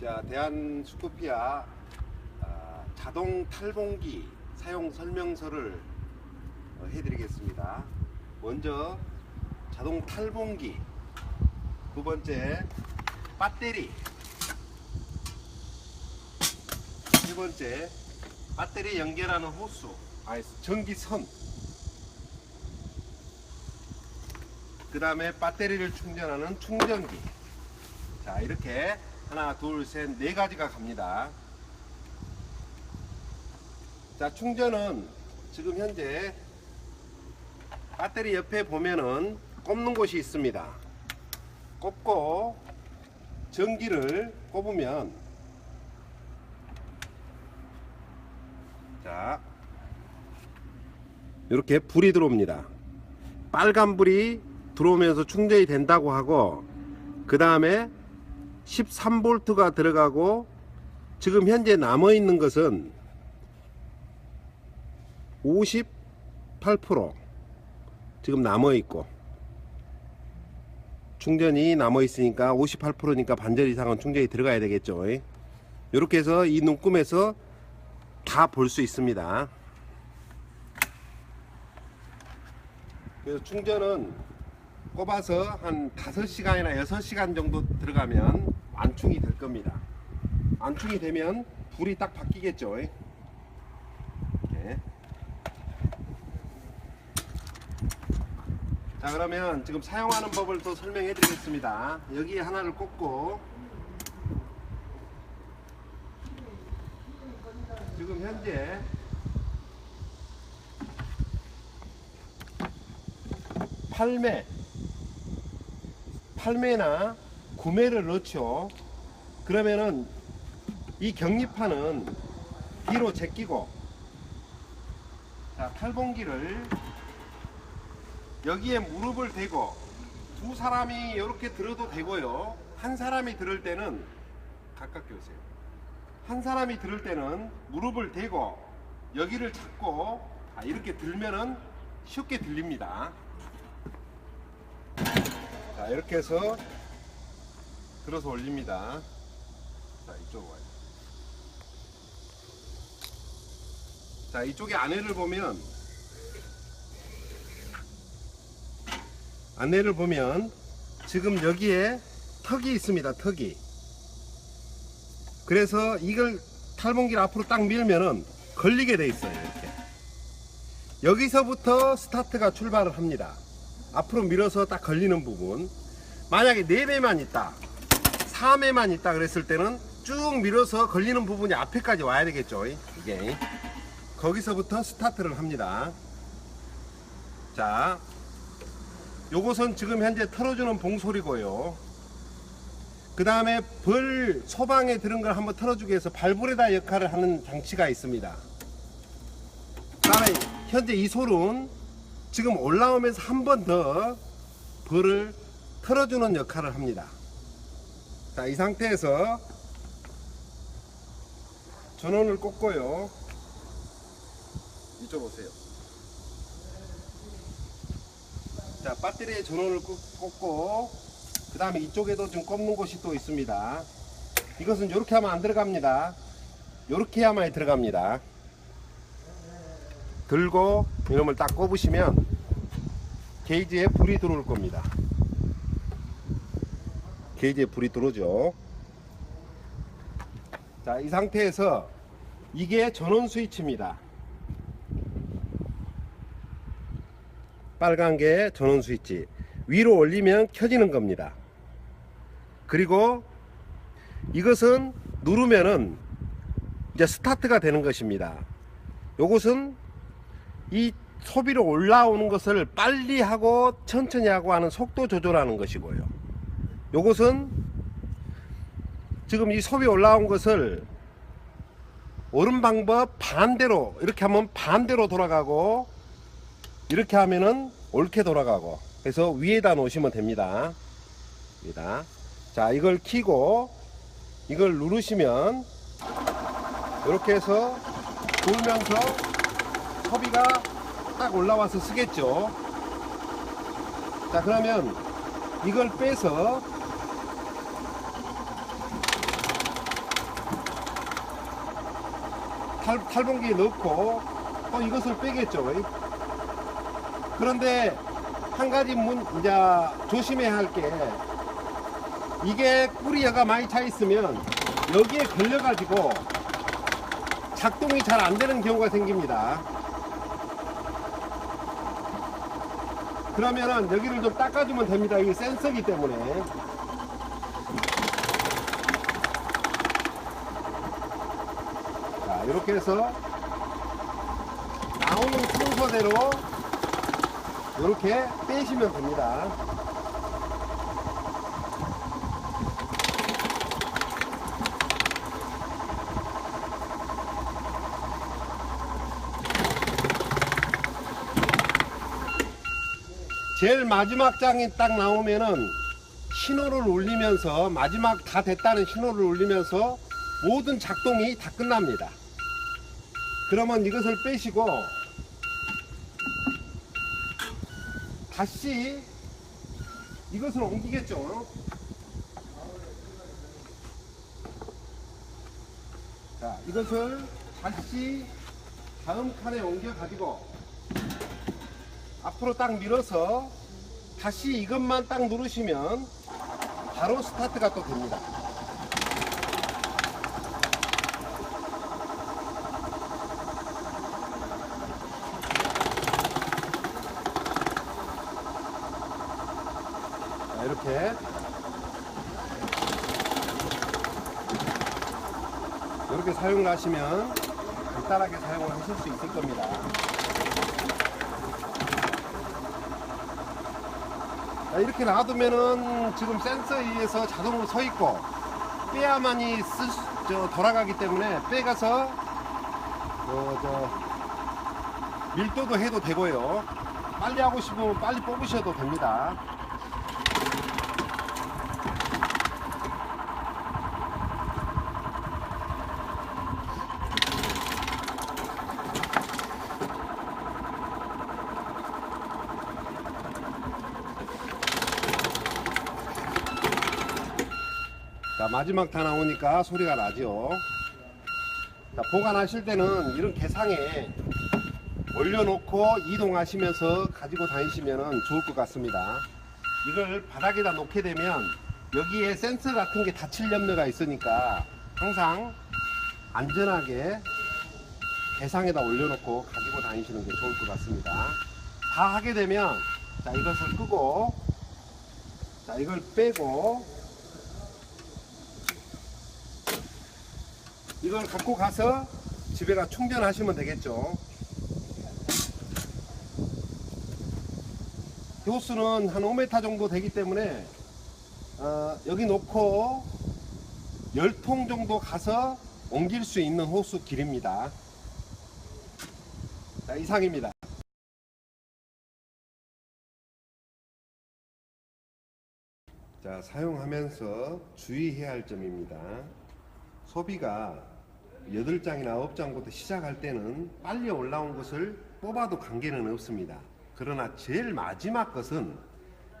자, 대한 스쿠피아 아, 자동 탈봉기 사용 설명서를 어, 해드리겠습니다. 먼저 자동 탈봉기, 두 번째 배터리, 세 번째 배터리 연결하는 호수, 아니 전기선. 그 다음에 배터리를 충전하는 충전기. 자 이렇게 하나 둘 셋 네 가지가 갑니다. 자 충전은 지금 현재 배터리 옆에 보면은 꼽는 곳이 있습니다. 꼽고 전기를 꼽으면 자 이렇게 불이 들어옵니다. 빨간 불이 들어오면서 충전이 된다고 하고 그 다음에 13V가 들어가고 지금 현재 남아 있는 것은 58% 지금 남아 있고 충전이 남아 있으니까 58%니까 반절 이상은 충전이 들어가야 되겠죠. 이렇게 해서 이 눈금에서 다 볼 수 있습니다. 그래서 충전은 꼽아서 한 5시간이나 6시간 정도 들어가면 완충이 될 겁니다. 완충이 되면 불이 딱 바뀌겠죠. 이렇게. 자 그러면 지금 사용하는 법을 또 설명해 드리겠습니다. 여기 하나를 꽂고 지금 현재 8매 8매나 9매를 넣죠. 그러면은 이 격리판은 뒤로 제끼고 자 탈봉기를 여기에 무릎을 대고 두 사람이 이렇게 들어도 되고요. 한 사람이 들을 때는 가깝게 오세요. 한 사람이 들을 때는 무릎을 대고 여기를 잡고 아, 이렇게 들면은 쉽게 들립니다. 자 이렇게 해서 들어서 올립니다. 자 이쪽 와요. 자 이쪽에 안에를 보면 안내를 보면 지금 여기에 턱이 있습니다. 턱이. 그래서 이걸 탈봉기를 앞으로 딱 밀면은 걸리게 돼 있어요. 이렇게. 여기서부터 스타트가 출발을 합니다. 앞으로 밀어서 딱 걸리는 부분. 만약에 4배만 있다. 3회만 있다 그랬을 때는 쭉 밀어서 걸리는 부분이 앞에까지 와야 되겠죠. 이게. 거기서부터 스타트를 합니다. 자, 요것은 지금 현재 털어주는 봉소리고요. 그 다음에 벌 소방에 들은 걸 한번 털어주기 위해서 발브레다 역할을 하는 장치가 있습니다. 그 다음에 현재 이 솔은 지금 올라오면서 한 번 더 벌을 털어주는 역할을 합니다. 자, 이 상태에서 전원을 꽂고요. 이쪽 오세요. 자, 배터리에 전원을 꽂- 꽂고 그 다음에 이쪽에도 좀 꼽는 곳이 또 있습니다. 이것은 이렇게 하면 안 들어갑니다. 이렇게 해야만 들어갑니다. 들고 이놈을 딱 꼽으시면 게이지에 불이 들어올 겁니다. 게이지에 불이 들어오죠. 자, 이 상태에서 이게 전원 스위치입니다. 빨간 게 전원 스위치. 위로 올리면 켜지는 겁니다. 그리고 이것은 누르면은 이제 스타트가 되는 것입니다. 요것은 이 소비로 올라오는 것을 빨리 하고 천천히 하고 하는 속도 조절하는 것이고요. 요것은 지금 이 소비 올라온 것을 오른 방법 반대로 이렇게 하면 반대로 돌아가고 이렇게 하면은 옳게 돌아가고 그래서 위에다 놓으시면 됩니다. 위에다. 자, 이걸 키고 이걸 누르시면 이렇게 해서 돌면서 소비가 딱 올라와서 쓰겠죠. 자, 그러면 이걸 빼서 탈, 탈봉기에 넣고 또 이것을 빼겠죠. 그런데 한 가지 문, 이제 조심해야 할 게 이게 뿌리가 많이 차 있으면 여기에 걸려가지고 작동이 잘 안 되는 경우가 생깁니다. 그러면은 여기를 좀 닦아주면 됩니다. 이게 센서기 때문에. 이렇게 해서 나오는 순서대로 이렇게 빼시면 됩니다. 제일 마지막 장이 딱 나오면은 신호를 울리면서 마지막 다 됐다는 신호를 울리면서 모든 작동이 다 끝납니다. 그러면 이것을 빼시고 다시 이것을 옮기겠죠. 자, 이것을 다시 다음 칸에 옮겨 가지고 앞으로 딱 밀어서 다시 이것만 딱 누르시면 바로 스타트가 또 됩니다. 이렇게 이렇게 사용을 하시면 간단하게 사용을 하실 수 있을 겁니다. 자, 이렇게 놔두면은 지금 센서에 의해서 자동으로 서 있고 빼야만이 쓰, 저, 돌아가기 때문에 빼가서 어, 저, 밀도도 해도 되고요. 빨리 하고 싶으면 빨리 뽑으셔도 됩니다. 마지막 다 나오니까 소리가 나죠. 자, 보관하실 때는 이런 개상에 올려놓고 이동하시면서 가지고 다니시면 좋을 것 같습니다. 이걸 바닥에다 놓게 되면 여기에 센서 같은 게 다칠 염려가 있으니까 항상 안전하게 개상에다 올려놓고 가지고 다니시는 게 좋을 것 같습니다. 다 하게 되면 자 이것을 끄고 자 이걸 빼고 이걸 갖고 가서 집에가 충전하시면 되겠죠. 호수는 한 5m 정도 되기 때문에 어, 여기 놓고 10통 정도 가서 옮길 수 있는 호수 길입니다. 자, 이상입니다. 자, 사용하면서 주의해야 할 점입니다. 소비가 8장이나 9장부터 시작할 때는 빨리 올라온 것을 뽑아도 관계는 없습니다. 그러나 제일 마지막 것은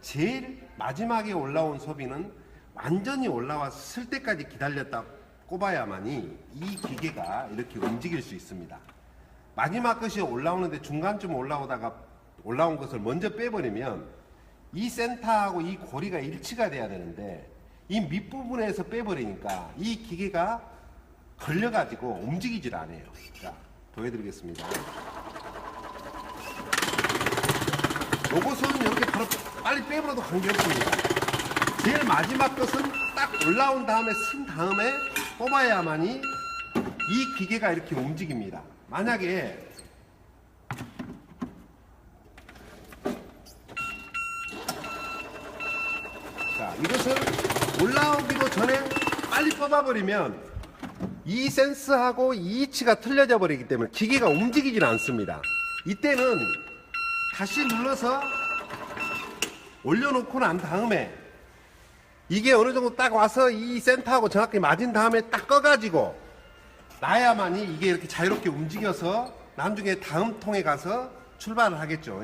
제일 마지막에 올라온 소비는 완전히 올라왔을 때까지 기다렸다 꼽아야만이 이 기계가 이렇게 움직일 수 있습니다. 마지막 것이 올라오는데 중간쯤 올라오다가 올라온 것을 먼저 빼버리면 이 센터하고 이 고리가 일치가 돼야 되는데 이 밑부분에서 빼버리니까 이 기계가 걸려가지고 움직이질 않아요. 자, 보여드리겠습니다. 요것은 이렇게 바로 빨리 빼버려도 관계없습니다. 제일 마지막 것은 딱 올라온 다음에 쓴 다음에 뽑아야만이 이 기계가 이렇게 움직입니다. 만약에 자, 이것을 올라오기도 전에 빨리 뽑아버리면 이 센스하고 이 위치가 틀려져 버리기 때문에 기계가 움직이질 않습니다. 이때는 다시 눌러서 올려놓고 난 다음에 이게 어느 정도 딱 와서 이 센터하고 정확히 맞은 다음에 딱 꺼가지고 놔야만이 이게 이렇게 자유롭게 움직여서 나중에 다음 통에 가서 출발을 하겠죠.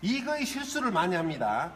이거의 실수를 많이 합니다.